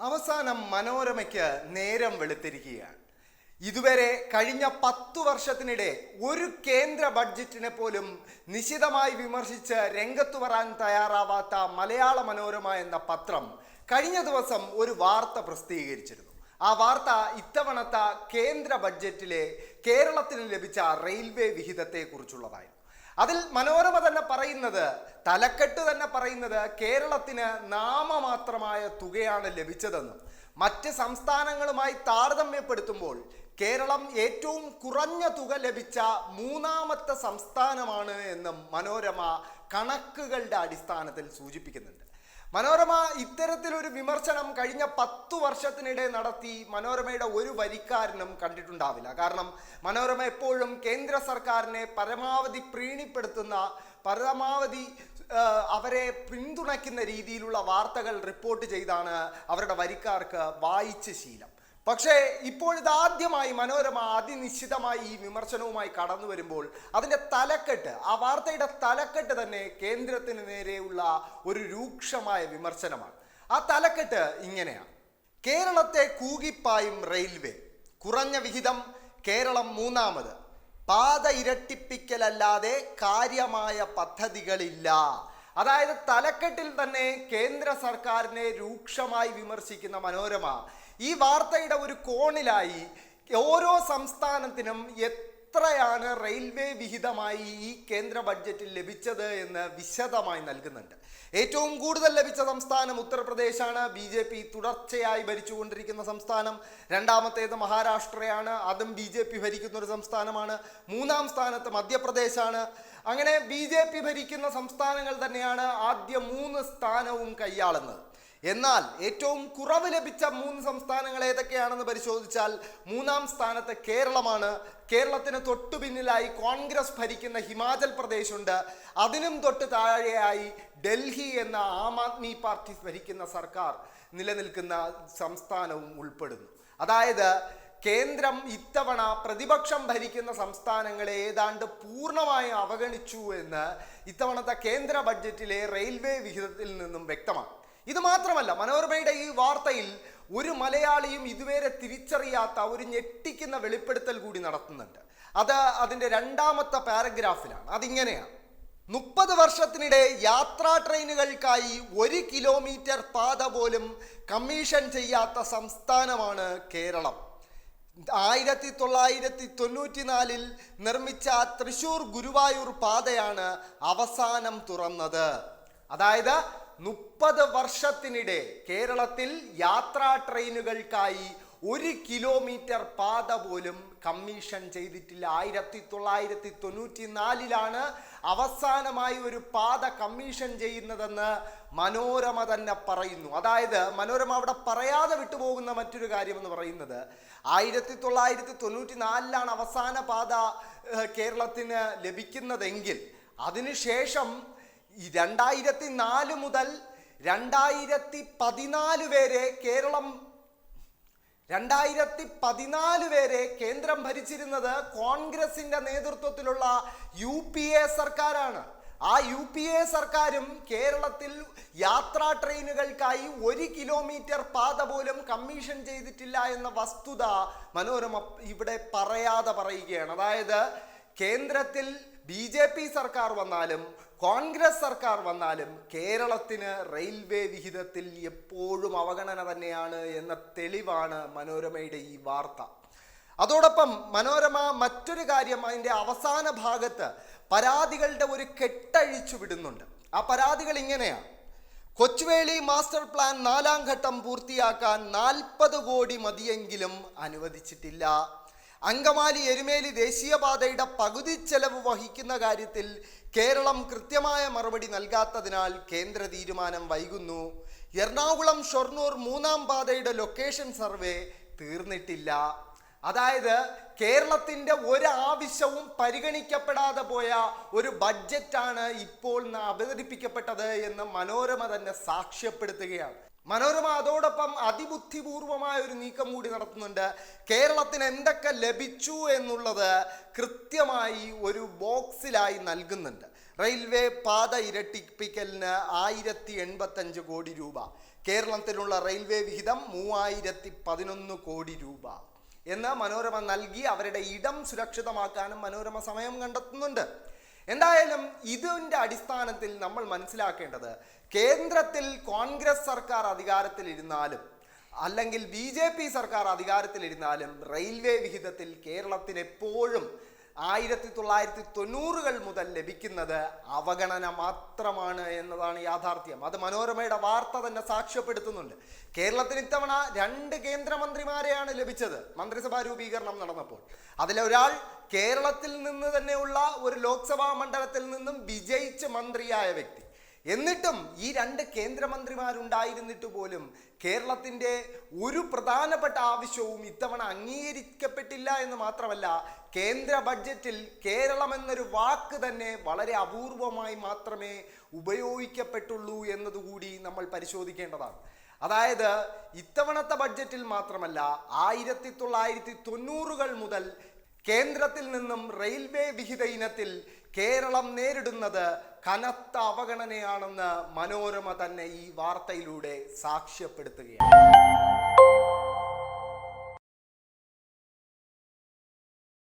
അവസാനം മനോരമയ്ക്ക് നേരം വെളുത്തിരിക്കുകയാണ്. ഇതുവരെ കഴിഞ്ഞ പത്തു വർഷത്തിനിടെ ഒരു കേന്ദ്ര ബഡ്ജറ്റിനെ പോലും നിശിതമായി വിമർശിച്ച് രംഗത്തു വരാൻ തയ്യാറാവാത്ത മലയാള മനോരമ എന്ന പത്രം കഴിഞ്ഞ ദിവസം ഒരു വാർത്ത പ്രസിദ്ധീകരിച്ചിരുന്നു. ആ വാർത്ത ഇത്തവണത്തെ കേന്ദ്ര ബഡ്ജറ്റിലെ കേരളത്തിന് ലഭിച്ച റെയിൽവേ വിഹിതത്തെ കുറിച്ചുള്ളതായിരുന്നു അതിൽ മനോരമ തന്നെ പറയുന്നത് തലക്കെട്ട് തന്നെ പറയുന്നത് കേരളത്തിന് നാമമാത്രമായ തുകയാണ് ലഭിച്ചതെന്നും. മറ്റ് സംസ്ഥാനങ്ങളുമായി താരതമ്യപ്പെടുത്തുമ്പോൾ കേരളം ഏറ്റവും കുറഞ്ഞ തുക ലഭിച്ച മൂന്നാമത്തെ സംസ്ഥാനമാണ് എന്നും മനോരമ കണക്കുകളുടെ അടിസ്ഥാനത്തിൽ സൂചിപ്പിക്കുന്നുണ്ട്. മനോരമ ഇത്തരത്തിലൊരു വിമർശനം കഴിഞ്ഞ പത്തു വർഷത്തിനിടെ നടത്തി മനോരമയുടെ ഒരു വരിക്കാരനും കണ്ടിട്ടുണ്ടാവില്ല. കാരണം മനോരമ എപ്പോഴും കേന്ദ്ര സർക്കാരിനെ പരമാവധി പ്രീണിപ്പെടുത്തുന്ന പരമാവധി അവരെ പിന്തുണയ്ക്കുന്ന രീതിയിലുള്ള വാർത്തകൾ റിപ്പോർട്ട് ചെയ്താണ് അവരുടെ വരിക്കാർക്ക് വായിച്ച ശീലം. പക്ഷേ ഇപ്പോൾ ഇതാദ്യമായി മനോരമ അതിനിശ്ചിതമായി ഈ വിമർശനവുമായി കടന്നു വരുമ്പോൾ അതിന്റെ തലക്കെട്ട് ആ വാർത്തയുടെ തലക്കെട്ട് തന്നെ കേന്ദ്രത്തിന് നേരെയുള്ള ഒരു രൂക്ഷമായ വിമർശനമാണ്. ആ തലക്കെട്ട് ഇങ്ങനെയാണ്. കേരളത്തെ കൂകിപ്പായും റെയിൽവേ. കുറഞ്ഞ വിഹിതം കേരളം മൂന്നാമത്. പാത ഇരട്ടിപ്പിക്കലല്ലാതെ കാര്യമായ പദ്ധതികളില്ല. അതായത് തലക്കെട്ടിൽ തന്നെ കേന്ദ്ര സർക്കാരിനെ രൂക്ഷമായി വിമർശിക്കുന്ന മനോരമ ഈ വാർത്തയുടെ ഒരു കോണിലായി ഓരോ സംസ്ഥാനത്തിനും എത്രയാണ് റെയിൽവേ വിഹിതമായി ഈ കേന്ദ്ര ബഡ്ജറ്റിൽ ലഭിച്ചത് എന്ന് വിശദമായി നൽകുന്നുണ്ട്. ഏറ്റവും കൂടുതൽ ലഭിച്ച സംസ്ഥാനം ഉത്തർപ്രദേശാണ്. ബി ജെ പി തുടർച്ചയായി ഭരിച്ചുകൊണ്ടിരിക്കുന്ന സംസ്ഥാനം. രണ്ടാമത്തേത് മഹാരാഷ്ട്രയാണ്. അതും ബി ജെ പി ഭരിക്കുന്ന ഒരു സംസ്ഥാനമാണ്. മൂന്നാം സ്ഥാനത്ത് മധ്യപ്രദേശാണ്. അങ്ങനെ ബി ജെ പി ഭരിക്കുന്ന സംസ്ഥാനങ്ങൾ തന്നെയാണ് ആദ്യ മൂന്ന് സ്ഥാനവും കൈയാളുന്നത്. എന്നാൽ ഏറ്റവും കുറവ് ലഭിച്ച മൂന്ന് സംസ്ഥാനങ്ങൾ ഏതൊക്കെയാണെന്ന് പരിശോധിച്ചാൽ മൂന്നാം സ്ഥാനത്ത് കേരളമാണ്. കേരളത്തിന് തൊട്ടു പിന്നിലായി കോൺഗ്രസ് ഭരിക്കുന്ന ഹിമാചൽ പ്രദേശ് ഉണ്ട് അതിനും തൊട്ട് താഴെയായി ഡൽഹി എന്ന ആം ആദ്മി പാർട്ടി ഭരിക്കുന്ന സർക്കാർ നിലനിൽക്കുന്ന സംസ്ഥാനവും ഉൾപ്പെടുന്നു. അതായത് കേന്ദ്രം ഇത്തവണ പ്രതിപക്ഷം ഭരിക്കുന്ന സംസ്ഥാനങ്ങളെ ഏതാണ്ട് പൂർണമായും അവഗണിച്ചു എന്ന് ഇത്തവണത്തെ കേന്ദ്ര ബഡ്ജറ്റിലെ റെയിൽവേ വിഹിതത്തിൽ നിന്നും വ്യക്തമാണ്. ഇത് മാത്രമല്ല മനോരമയുടെ ഈ വാർത്തയിൽ ഒരു മലയാളിയും ഇതുവരെ തിരിച്ചറിയാത്ത ഒരു ഞെട്ടിക്കുന്ന വെളിപ്പെടുത്തൽ കൂടി നടത്തുന്നുണ്ട്. അത് അതിന്റെ രണ്ടാമത്തെ പാരഗ്രാഫിലാണ്. അതിങ്ങനെയാണ് മുപ്പത് വർഷത്തിനിടെ യാത്രാ ട്രെയിനുകൾക്കായി ഒരു കിലോമീറ്റർ പാത പോലും കമ്മീഷൻ ചെയ്യാത്ത സംസ്ഥാനമാണ് കേരളം. ആയിരത്തി തൊള്ളായിരത്തി തൊണ്ണൂറ്റി നാലിൽ നിർമ്മിച്ച തൃശൂർ ഗുരുവായൂർ പാതയാണ് അവസാനം തുറന്നത്. അതായത് മുപ്പത് വർഷത്തിനിടെ കേരളത്തിൽ യാത്രാ ട്രെയിനുകൾക്കായി ഒരു കിലോമീറ്റർ പാത പോലും കമ്മീഷൻ ചെയ്തിട്ടില്ല. ആയിരത്തി തൊള്ളായിരത്തി തൊണ്ണൂറ്റി നാലിലാണ് അവസാനമായി ഒരു പാത കമ്മീഷൻ ചെയ്യുന്നതെന്ന് മനോരമ തന്നെ പറയുന്നു. അതായത് മനോരമ അവിടെ പറയാതെ വിട്ടുപോകുന്ന മറ്റൊരു കാര്യം എന്ന് പറയുന്നത് ആയിരത്തി തൊള്ളായിരത്തി തൊണ്ണൂറ്റി നാലിലാണ് അവസാന പാത കേരളത്തിന് ലഭിക്കുന്നതെങ്കിൽ അതിനുശേഷം ഈ രണ്ടായിരത്തി നാല് മുതൽ രണ്ടായിരത്തി പതിനാല് വരെ കേരളം രണ്ടായിരത്തി പതിനാല് വരെ കേന്ദ്രം ഭരിച്ചിരുന്നത് കോൺഗ്രസിന്റെ നേതൃത്വത്തിലുള്ള യു പി എ സർക്കാരാണ്. ആ യു പി എ സർക്കാരും കേരളത്തിൽ യാത്രാ ട്രെയിനുകൾക്കായി ഒരു കിലോമീറ്റർ പാത പോലും കമ്മീഷൻ ചെയ്തിട്ടില്ല എന്ന വസ്തുത മനോരമ ഇവിടെ പറയാതെ പറയുകയാണ്. അതായത് കേന്ദ്രത്തിൽ ബി സർക്കാർ വന്നാലും കോൺഗ്രസ് സർക്കാർ വന്നാലും കേരളത്തിന് റെയിൽവേ വിഹിതത്തിൽ എപ്പോഴും അവഗണന തന്നെയാണ് എന്ന തെളിവാണ് മനോരമയുടെ ഈ വാർത്ത. അതോടൊപ്പം മനോരമ മറ്റൊരു കാര്യം അതിന്റെ അവസാന ഭാഗത്ത് പരാതികളുടെ ഒരു കെട്ടഴിച്ചു വിടുന്നുണ്ട്. ആ പരാതികൾ ഇങ്ങനെയാണ് കൊച്ചുവേളി മാസ്റ്റർ പ്ലാൻ നാലാം ഘട്ടം പൂർത്തിയാക്കാൻ നാൽപ്പത് കോടി മതിയെങ്കിലും അനുവദിച്ചിട്ടില്ല. അങ്കമാലി എരുമേലി ദേശീയപാതയുടെ പകുതി ചെലവ് വഹിക്കുന്ന കാര്യത്തിൽ കേരളം കൃത്യമായ മറുപടി നൽകാത്തതിനാൽ കേന്ദ്ര തീരുമാനം വൈകുന്നു. എറണാകുളം ഷൊർണൂർ മൂന്നാം പാതയുടെ ലൊക്കേഷൻ സർവേ തീർന്നിട്ടില്ല. അതായത് കേരളത്തിന്റെ ഒരാവശ്യവും പരിഗണിക്കപ്പെടാതെ പോയ ഒരു ബഡ്ജറ്റാണ് ഇപ്പോൾ അവതരിപ്പിക്കപ്പെട്ടത് എന്ന് മനോരമ തന്നെ സാക്ഷ്യപ്പെടുത്തുകയാണ്. മനോരമ അതോടൊപ്പം അതിബുദ്ധിപൂർവമായ ഒരു നീക്കം കൂടി നടത്തുന്നുണ്ട്. കേരളത്തിന് എന്തൊക്കെ ലഭിച്ചു എന്നുള്ളത് കൃത്യമായി ഒരു ബോക്സിലായി നൽകുന്നുണ്ട്. റെയിൽവേ പാത ഇരട്ടിപ്പിക്കലിന് ആയിരത്തി എൺപത്തഞ്ച് കോടി രൂപ. കേരളത്തിലുള്ള റെയിൽവേ വിഹിതം മൂവായിരത്തി പതിനൊന്ന് കോടി രൂപ. എന്ന് മനോരമ നൽകി അവരുടെ ഇടം സുരക്ഷിതമാക്കാനും മനോരമ സമയം കണ്ടെത്തുന്നുണ്ട്. എന്തായാലും ഇതിന്റെ അടിസ്ഥാനത്തിൽ നമ്മൾ മനസ്സിലാക്കേണ്ടത് കേന്ദ്രത്തിൽ കോൺഗ്രസ് സർക്കാർ അധികാരത്തിലിരുന്നാലും അല്ലെങ്കിൽ ബി ജെ പി സർക്കാർ അധികാരത്തിലിരുന്നാലും റെയിൽവേ വിഹിതത്തിൽ കേരളത്തിന് എപ്പോഴും ആയിരത്തി തൊള്ളായിരത്തി തൊണ്ണൂറുകൾ മുതൽ ലഭിക്കുന്നത് അവഗണന മാത്രമാണ് എന്നതാണ് യാഥാർത്ഥ്യം. അത് മനോരമയുടെ വാർത്ത തന്നെ സാക്ഷ്യപ്പെടുത്തുന്നുണ്ട്. കേരളത്തിന് ഇത്തവണ രണ്ട് കേന്ദ്രമന്ത്രിമാരെയാണ് ലഭിച്ചത്. മന്ത്രിസഭാ രൂപീകരണം നടന്നപ്പോൾ. അതിലൊരാൾ കേരളത്തിൽ നിന്ന് തന്നെയുള്ള ഒരു ലോക്സഭാ മണ്ഡലത്തിൽ നിന്നും വിജയിച്ച് മന്ത്രിയായ വ്യക്തി. എന്നിട്ടും ഈ രണ്ട് കേന്ദ്രമന്ത്രിമാരുണ്ടായിരുന്നിട്ട് പോലും കേരളത്തിന്റെ ഒരു പ്രധാനപ്പെട്ട ആവശ്യവും ഇത്തവണ അംഗീകരിക്കപ്പെട്ടില്ല എന്ന് മാത്രമല്ല കേന്ദ്ര ബഡ്ജറ്റിൽ കേരളം എന്നൊരു വാക്ക് തന്നെ വളരെ അപൂർവമായി മാത്രമേ ഉപയോഗിക്കപ്പെട്ടുള്ളൂ എന്നതുകൂടി നമ്മൾ പരിശോധിക്കേണ്ടതാണ്. അതായത് ഇത്തവണത്തെ ബഡ്ജറ്റിൽ മാത്രമല്ല ആയിരത്തി തൊള്ളായിരത്തി തൊണ്ണൂറുകൾ മുതൽ കേന്ദ്രത്തിൽ നിന്നും റെയിൽവേ വിഹിത ഇനത്തിൽ കേരളം നേരിടുന്നത് കനത്ത അവഗണനയാണെന്ന് മനോരമ തന്നെ ഈ വാർത്തയിലൂടെ സാക്ഷ്യപ്പെടുത്തുകയാണ്.